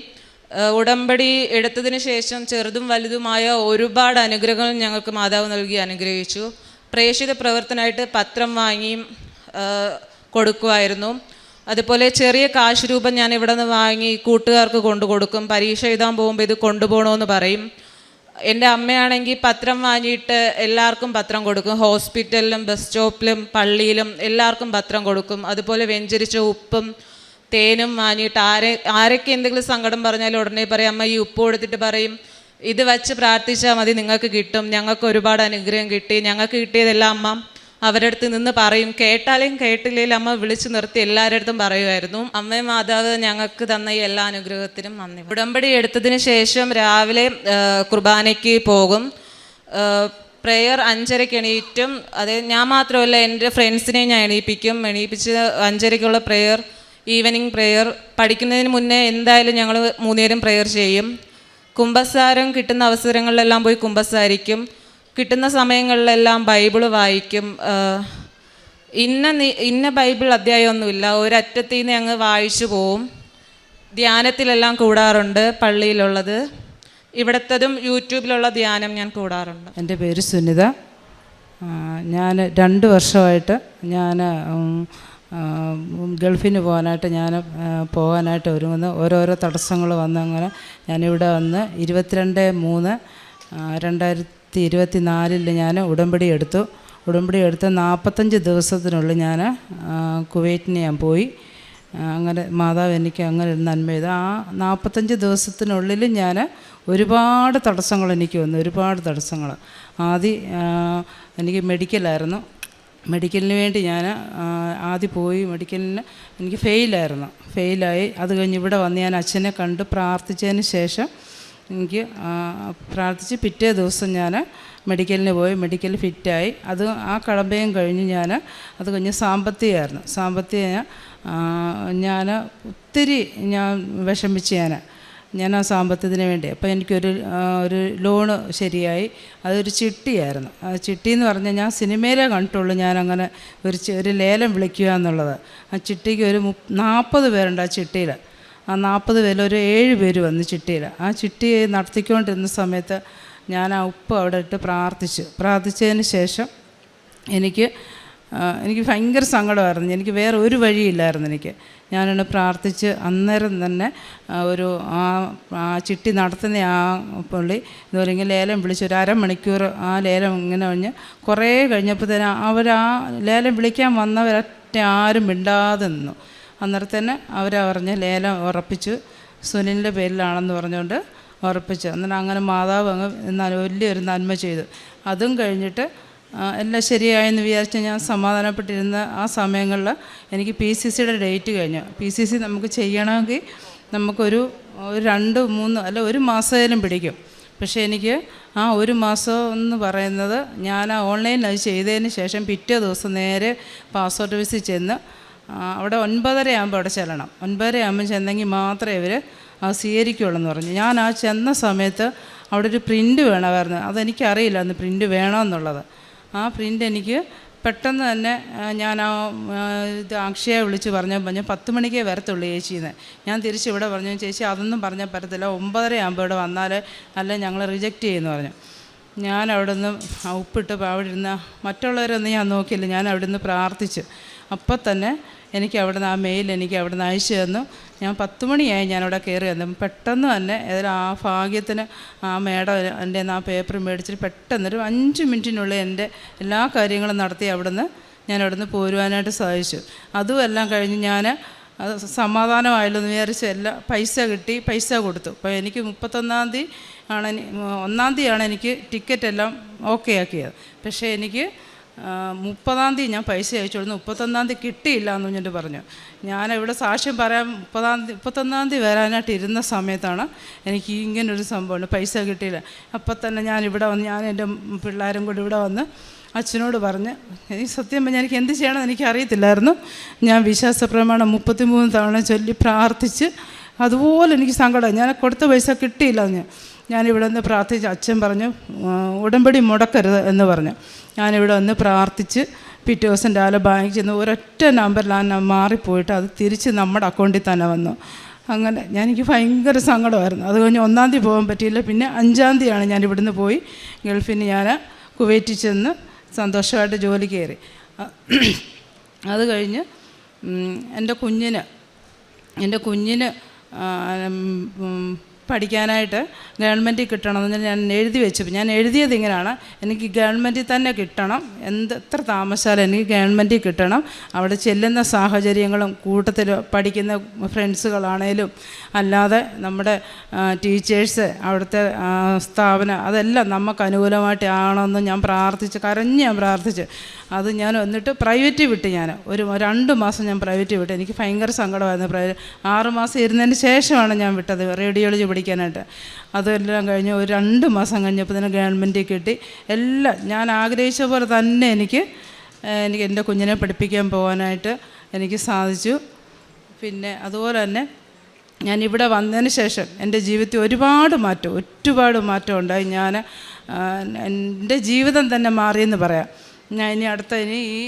ഉടമ്പടി എടുത്തതിന് ശേഷം ചെറുതും വലുതുമായ ഒരുപാട് അനുഗ്രഹങ്ങൾ ഞങ്ങൾക്ക് മാതാവ് നൽകി അനുഗ്രഹിച്ചു. പ്രേക്ഷിത പ്രവർത്തനമായിട്ട് പത്രം വാങ്ങിയും ഏഹ് കൊടുക്കുമായിരുന്നു. അതുപോലെ ചെറിയ കാശ് രൂപം ഞാൻ ഇവിടെ നിന്ന് വാങ്ങി കൂട്ടുകാർക്ക് കൊണ്ടു കൊടുക്കും പരീക്ഷ എഴുതാൻ പോകുമ്പോൾ ഇത് കൊണ്ടുപോകണമെന്ന് പറയും. എന്റെ അമ്മയാണെങ്കിൽ പത്രം വാങ്ങിയിട്ട് എല്ലാവർക്കും പത്രം കൊടുക്കും. ഹോസ്പിറ്റലിലും ബസ് സ്റ്റോപ്പിലും പള്ളിയിലും എല്ലാവർക്കും പത്രം കൊടുക്കും. അതുപോലെ വെഞ്ചരിച്ച ഉപ്പും തേനും വാങ്ങിയിട്ട് ആരെ ആരൊക്കെ എന്തെങ്കിലും സങ്കടം പറഞ്ഞാൽ ഉടനെ പറയും അമ്മ ഈ ഉപ്പ് കൊടുത്തിട്ട് പറയും. ഇത് വച്ച് പ്രാർത്ഥിച്ചാൽ മതി നിങ്ങൾക്ക് കിട്ടും. ഞങ്ങൾക്ക് ഒരുപാട് അനുഗ്രഹം കിട്ടി. ഞങ്ങൾക്ക് കിട്ടിയതെല്ലാം അമ്മ അവരുടെ അടുത്ത് നിന്ന് പറയും കേട്ടാലും കേട്ടില്ലേലും അമ്മ വിളിച്ചു നിർത്തി എല്ലാവരടുത്തും പറയുമായിരുന്നു. അമ്മയും മാതാവ് ഞങ്ങൾക്ക് തന്ന ഈ എല്ലാ അനുഗ്രഹത്തിനും നന്ദി. ഉടമ്പടി എടുത്തതിന് ശേഷം രാവിലെ കുർബാനയ്ക്ക് പോകും. പ്രെയർ അഞ്ചരയ്ക്ക് എണീറ്റും. അത് ഞാൻ മാത്രമല്ല എന്റെ ഫ്രണ്ട്സിനെ ഞാൻ എണീപ്പിക്കും. എണീപ്പിച്ച് അഞ്ചരയ്ക്കുള്ള പ്രെയർ ഈവനിങ് പ്രെയർ പഠിക്കുന്നതിന് മുന്നേ എന്തായാലും ഞങ്ങൾ മൂന്നുപേരും പ്രെയർ ചെയ്യും. കുംഭസാരം കിട്ടുന്ന അവസരങ്ങളിലെല്ലാം പോയി കുംഭസാരിക്കും. കിട്ടുന്ന സമയങ്ങളിലെല്ലാം ബൈബിൾ വായിക്കും. ഇന്ന ഇന്ന ബൈബിൾ അധ്യായമൊന്നുമില്ല. ഒരറ്റത്തിൽ നിന്ന് അങ്ങ് വായിച്ചു പോവും. ധ്യാനത്തിലെല്ലാം കൂടാറുണ്ട് പള്ളിയിലുള്ളത്. ഇവിടത്തതും യൂട്യൂബിലുള്ള ധ്യാനം ഞാൻ കൂടാറുണ്ട്. എന്റെ പേര് സുനിത. ഞാൻ രണ്ട് വർഷമായിട്ട് ഞാൻ ഗൾഫിന് പോകാനായിട്ട് ഞാൻ പോകാനായിട്ട് ഒരുങ്ങുന്ന. ഓരോരോ തടസ്സങ്ങൾ വന്നങ്ങനെ ഞാനിവിടെ വന്ന് ഇരുപത്തിരണ്ട് മൂന്ന് ആ, രണ്ടായിരത്തി ഇരുപത്തി നാലിൽ ഞാൻ ഉടമ്പടി എടുത്തു. ഉടമ്പടി എടുത്ത് നാൽപ്പത്തഞ്ച് ദിവസത്തിനുള്ളിൽ ഞാൻ കുവൈറ്റിന് ഞാൻ പോയി. അങ്ങനെ മാതാവ് എനിക്ക് അങ്ങനെ ഒരു നന്മ ചെയ്ത്. ആ നാൽപ്പത്തഞ്ച് ദിവസത്തിനുള്ളിൽ ഞാൻ ഒരുപാട് തടസ്സങ്ങൾ എനിക്ക് വന്നു ഒരുപാട് തടസ്സങ്ങൾ. ആദ്യം എനിക്ക് മെഡിക്കലായിരുന്നു. മെഡിക്കലിന് വേണ്ടി ഞാൻ ആദ്യം പോയി മെഡിക്കലിന് എനിക്ക് ഫെയിലായിരുന്നു. ഫെയിലായി. അത് കഴിഞ്ഞ് ഇവിടെ വന്ന് ഞാൻ അച്ഛനെ കണ്ട് പ്രാർത്ഥിച്ചതിന് ശേഷം എനിക്ക് പ്രാർത്ഥിച്ച് പിറ്റേ ദിവസം ഞാൻ മെഡിക്കലിന് പോയി മെഡിക്കൽ ഫിറ്റായി. അത് ആ കടമ്പയും കഴിഞ്ഞ് ഞാൻ അത് കഴിഞ്ഞ് സാമ്പത്തികമായിരുന്നു സാമ്പത്തിക ഞാൻ ഒത്തിരി ഞാൻ വിഷമിച്ച് ഞാൻ ഞാൻ ആ സാമ്പത്തികത്തിന് വേണ്ടി. അപ്പോൾ എനിക്കൊരു ഒരു ലോണ് ശരിയായി. അതൊരു ചിട്ടിയായിരുന്നു. ആ ചിട്ടി എന്ന് പറഞ്ഞാൽ ഞാൻ സിനിമയിലേ കണ്ടിട്ടുള്ളൂ ഞാനങ്ങനെ ഒരു ഒരു ലേലം വിളിക്കുക എന്നുള്ളത്. ആ ചിട്ടിക്ക് ഒരു നാൽപ്പത് പേരുണ്ട് ആ ചിട്ടിയിൽ ആ നാൽപ്പത് പേരിൽ ഒരു ഏഴ് പേര് വന്ന് ചിട്ടിയിൽ ആ ചിട്ടി നടത്തിക്കൊണ്ടിരുന്ന സമയത്ത് ഞാൻ ആ ഉപ്പ് അവിടെ ഇട്ട് പ്രാർത്ഥിച്ചു. പ്രാർത്ഥിച്ചതിന് ശേഷം എനിക്ക് എനിക്ക് ഭയങ്കര സങ്കടമായിരുന്നു. എനിക്ക് വേറെ ഒരു വഴിയില്ലായിരുന്നു എനിക്ക്. ഞാനൊന്ന് പ്രാർത്ഥിച്ച് അന്നേരം തന്നെ ഒരു ആ ആ ചിട്ടി നടത്തുന്ന ആ പുള്ളി ഇതുപോലെ ലേലം വിളിച്ച് ഒരു അരമണിക്കൂർ ആ ലേലം ഇങ്ങനെ കഴിഞ്ഞ് കുറേ കഴിഞ്ഞപ്പോൾ തന്നെ അവർ ആ ലേലം വിളിക്കാൻ വന്നവരൊറ്റ ആരും മിണ്ടാതെ നിന്നു. അന്നേരം തന്നെ അവർ പറഞ്ഞ് ലേലം ഉറപ്പിച്ചു. സുനിലിന്റെ പേരിലാണെന്ന് പറഞ്ഞുകൊണ്ട് ഉറപ്പിച്ചു. അന്നേരം അങ്ങനെ മാതാവ് അങ്ങ് എന്നാൽ വലിയൊരു നന്മ ചെയ്തു. അതും കഴിഞ്ഞിട്ട് എല്ലാം ശരിയായെന്ന് വിചാരിച്ച് ഞാൻ സമാധാനപ്പെട്ടിരുന്ന ആ സമയങ്ങളിൽ എനിക്ക് പി സി സിയുടെ ഡേറ്റ് കഴിഞ്ഞു. പി സി സി നമുക്ക് ചെയ്യണമെങ്കിൽ നമുക്കൊരു ഒരു രണ്ട് മൂന്ന് അല്ല ഒരു മാസമായാലും പിടിക്കും. പക്ഷേ എനിക്ക് ആ ഒരു മാസം എന്ന് പറയുന്നത് ഞാൻ ആ ഓൺലൈനിൽ അത് ചെയ്തതിന് ശേഷം പിറ്റേ ദിവസം നേരെ പാസ്പോർട്ട് ഓഫീസിൽ ചെന്ന് അവിടെ ഒൻപതര ആകുമ്പോൾ അവിടെ ചെല്ലണം. ഒൻപതര ആകുമ്പോൾ ചെന്നെങ്കിൽ മാത്രമേ ഇവർ ആ സ്വീകരിക്കുകയുള്ളൂ എന്ന് പറഞ്ഞു. ഞാൻ ആ ചെന്ന സമയത്ത് അവിടെ ഒരു പ്രിന്റ് വേണമായിരുന്നു. അതെനിക്കറിയില്ല അന്ന് പ്രിന്റ് വേണമെന്നുള്ളത് ആ പ്രിന്റ് എനിക്ക് പെട്ടെന്ന് തന്നെ ഞാൻ ആ ഇത് അക്ഷയെ വിളിച്ച് പറഞ്ഞു പറഞ്ഞു പത്ത് മണിക്കേ വരത്തുള്ളൂ ചേച്ചിന്ന്. ഞാൻ തിരിച്ച് ഇവിടെ പറഞ്ഞു ചേച്ചി അതൊന്നും പറഞ്ഞാൽ പറ്റത്തില്ല. ഒമ്പതര ആകുമ്പോൾ ഇവിടെ വന്നാൽ അല്ല ഞങ്ങൾ റിജക്റ്റ് ചെയ്യുമെന്ന് പറഞ്ഞു. ഞാൻ അവിടെ നിന്ന് ഉപ്പിട്ട് അവിടെ ഇരുന്ന് മറ്റുള്ളവരൊന്നും ഞാൻ നോക്കിയില്ല. ഞാൻ അവിടെ നിന്ന് പ്രാർത്ഥിച്ചു. അപ്പം തന്നെ എനിക്ക് അവിടെ നിന്ന് ആ മെയിൽ എനിക്ക് അവിടെ നിന്ന് അയച്ചു തന്നു. ഞാൻ പത്ത് മണിയായി ഞാനവിടെ കയറി വന്നു. പെട്ടെന്ന് തന്നെ ഏതായാലും ആ ഭാഗ്യത്തിന് ആ മേഡം എന്റെ ആ പേപ്പർ മേടിച്ചിട്ട് പെട്ടെന്ന് ഒരു അഞ്ച് മിനിറ്റിനുള്ളിൽ എന്റെ എല്ലാ കാര്യങ്ങളും നടത്തി അവിടെ നിന്ന് ഞാൻ അവിടെ നിന്ന് പോരുവാനായിട്ട് സാധിച്ചു. അതും എല്ലാം കഴിഞ്ഞ് ഞാൻ അത് സമാധാനമായല്ലോ എന്ന് വിചാരിച്ച് എല്ലാ പൈസ കിട്ടി പൈസ കൊടുത്തു. അപ്പോൾ എനിക്ക് മുപ്പത്തൊന്നാം തീയതി ആണ് ഒന്നാം തീയതിയാണ് എനിക്ക് ടിക്കറ്റ് എല്ലാം ഓക്കെ ആക്കിയത്. പക്ഷേ എനിക്ക് മുപ്പതാം തീയതി ഞാൻ പൈസ അയച്ചു കൊടുത്തു മുപ്പത്തൊന്നാം തീയതി കിട്ടിയില്ല എന്ന് ഞാൻ പറഞ്ഞു. ഞാൻ ഇവിടെ സാക്ഷ്യം പറയാൻ മുപ്പതാം തീയതി മുപ്പത്തൊന്നാം തീയതി വരാനായിട്ട് ഇരുന്ന സമയത്താണ് എനിക്ക് ഇങ്ങനൊരു സംഭവമുണ്ട്. പൈസ കിട്ടിയില്ല. അപ്പം തന്നെ ഞാൻ ഇവിടെ വന്ന് ഞാൻ എന്റെ പിള്ളേരും കൂടി ഇവിടെ വന്ന് അച്ഛനോട് പറഞ്ഞ് എനിക്ക് സത്യം പറഞ്ഞാൽ എനിക്ക് എന്ത് ചെയ്യണമെന്ന് എനിക്ക് അറിയത്തില്ലായിരുന്നു ഞാൻ വിശ്വാസപ്രമാണം മുപ്പത്തിമൂന്ന് തവണ ചൊല്ലി പ്രാർത്ഥിച്ച് അതുപോലെ എനിക്ക് സങ്കടം ഞാൻ കൊടുത്ത പൈസ കിട്ടിയില്ല എന്ന് ഞാനിവിടെ നിന്ന് പ്രാർത്ഥിച്ച് അച്ഛൻ പറഞ്ഞു ഉടമ്പടി മുടക്കരുത് എന്ന് പറഞ്ഞു. ഞാനിവിടെ വന്ന് പ്രാർത്ഥിച്ച് പിറ്റേ ദിവസം രാവിലെ ബാങ്കിൽ ചെന്ന് ഒരൊറ്റ നമ്പറിലാണ് മാറിപ്പോയിട്ട് അത് തിരിച്ച് നമ്മുടെ അക്കൗണ്ടിൽ തന്നെ വന്നു. അങ്ങനെ ഞാൻ എനിക്ക് ഭയങ്കര സങ്കടമായിരുന്നു. അത് കഴിഞ്ഞ് ഒന്നാം തീയതി പോകാൻ പറ്റിയില്ല. പിന്നെ അഞ്ചാം തീയതിയാണ് ഞാൻ ഇവിടുന്ന് പോയി ഗൾഫിന് ഞാൻ കുവൈറ്റിൽ ചെന്ന് സന്തോഷമായിട്ട് ജോലി കയറി. അത് കഴിഞ്ഞ് എന്റെ കുഞ്ഞിന് എന്റെ കുഞ്ഞിന് ആ, പഠിക്കാനായിട്ട് ഗവൺമെന്റിൽ കിട്ടണമെന്ന് ഞാൻ എഴുതി വെച്ചു ഞാൻ എഴുതിയത് ഇങ്ങനെയാണ്. എനിക്ക് ഗവൺമെന്റിൽ തന്നെ കിട്ടണം. എന്ത് എത്ര താമസിച്ചാലും എനിക്ക് ഗവൺമെന്റിൽ കിട്ടണം. അവിടെ ചെല്ലുന്ന സാഹചര്യങ്ങളും കൂട്ടത്തിൽ പഠിക്കുന്ന ഫ്രണ്ട്സുകളാണേലും അല്ലാതെ നമ്മുടെ ടീച്ചേഴ്സ് അവിടുത്തെ സ്ഥാപനം അതെല്ലാം നമുക്ക് അനുകൂലമായിട്ട് ആണെന്ന് ഞാൻ പ്രാർത്ഥിച്ച് കരഞ്ഞ് ഞാൻ പ്രാർത്ഥിച്ച് അത് ഞാൻ എന്നിട്ട് പ്രൈവറ്റ് വിട്ട് ഞാൻ. ഒരു രണ്ട് മാസം ഞാൻ പ്രൈവറ്റ് വിട്ട്. എനിക്ക് ഭയങ്കര സങ്കടമായിരുന്നു പ്രൈവറ്റ് ആറ് മാസം ഇരുന്നതിന് ശേഷമാണ് ഞാൻ വിട്ടത് റേഡിയോളജി പഠിക്കാനായിട്ട്. അതെല്ലാം കഴിഞ്ഞ് ഒരു രണ്ട് മാസം കഴിഞ്ഞപ്പോൾ തന്നെ ഗവൺമെന്റിൽ കിട്ടി. എല്ലാം ഞാൻ ആഗ്രഹിച്ച പോലെ തന്നെ എനിക്ക് എനിക്ക് എന്റെ കുഞ്ഞിനെ പഠിപ്പിക്കാൻ പോകാനായിട്ട് എനിക്ക് സാധിച്ചു. പിന്നെ അതുപോലെ തന്നെ ഞാൻ ഇവിടെ വന്നതിന് ശേഷം എന്റെ ജീവിതത്തിൽ ഒരുപാട് മാറ്റം ഒരുപാട് മാറ്റം ഉണ്ടായി. ഞാൻ എന്റെ ജീവിതം തന്നെ മാറിയെന്ന് പറയാം. ഞാൻ ഇനി അടുത്ത ഇനി ഈ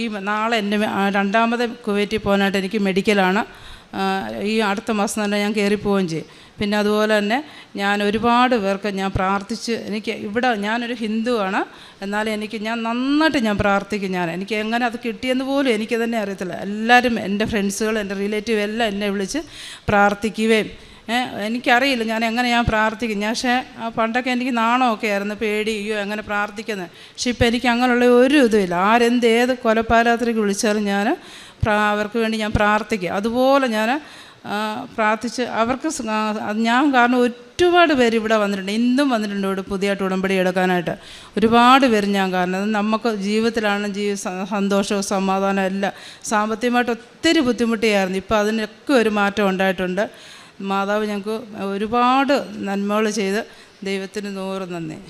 ഈ നാളെ എന്റെ രണ്ടാമത് കുവൈറ്റിൽ പോകാനായിട്ട് എനിക്ക് മെഡിക്കലാണ്. ഈ അടുത്ത മാസം തന്നെ ഞാൻ കയറിപ്പോവുകയും ചെയ്യും. പിന്നെ അതുപോലെ തന്നെ ഞാൻ ഒരുപാട് പേർക്ക് ഞാൻ പ്രാർത്ഥിച്ച് എനിക്ക് ഇവിടെ ഞാനൊരു ഹിന്ദുവാണ്. എന്നാലും എനിക്ക് ഞാൻ നന്നായിട്ട് ഞാൻ പ്രാർത്ഥിക്കും ഞാൻ. എനിക്ക് എങ്ങനെ അത് കിട്ടിയെന്ന് പോലും എനിക്ക് തന്നെ അറിയത്തില്ല. എല്ലാവരും എന്റെ ഫ്രണ്ട്സുകൾ എന്റെ റിലേറ്റീവ് എല്ലാം എന്നെ വിളിച്ച് പ്രാർത്ഥിക്കുകയും എനിക്കറിയില്ല. ഞാൻ എങ്ങനെ ഞാൻ പ്രാർത്ഥിക്കും? ഞാൻ പക്ഷേ ആ പണ്ടൊക്കെ എനിക്ക് നാണമൊക്കെ ആയിരുന്നു പേടി അയ്യോ എങ്ങനെ പ്രാർത്ഥിക്കുന്നത് പക്ഷെ ഇപ്പം എനിക്ക് അങ്ങനെയുള്ള ഒരു ഇതുമില്ല. ആരെന്ത് ഏത് കൊലപാതകത്തിലേക്ക് വിളിച്ചാലും ഞാൻ അവർക്ക് വേണ്ടി ഞാൻ പ്രാർത്ഥിക്കും. അതുപോലെ ഞാൻ പ്രാർത്ഥിച്ച് അവർക്ക് ഞാൻ കാരണം ഒരുപാട് പേര് ഇവിടെ വന്നിട്ടുണ്ട്. ഇന്നും വന്നിട്ടുണ്ട് ഇവിടെ പുതിയതായിട്ട് ഉടമ്പടി എടുക്കാനായിട്ട്. ഒരുപാട് പേര് ഞാൻ കാരണം അത് നമുക്ക് ജീവിതത്തിലാണ് ജീവി സന്തോഷവും സമാധാനവും എല്ലാം സാമ്പത്തികമായിട്ട് ഒത്തിരി ബുദ്ധിമുട്ടിയായിരുന്നു. ഇപ്പോൾ അതിനൊക്കെ ഒരു മാറ്റം ഉണ്ടായിട്ടുണ്ട്. മാതാവ് ഞങ്ങൾക്ക് ഒരുപാട് നന്മകൾ ചെയ്ത് ദൈവത്തിന് നൂറ് നന്ദി.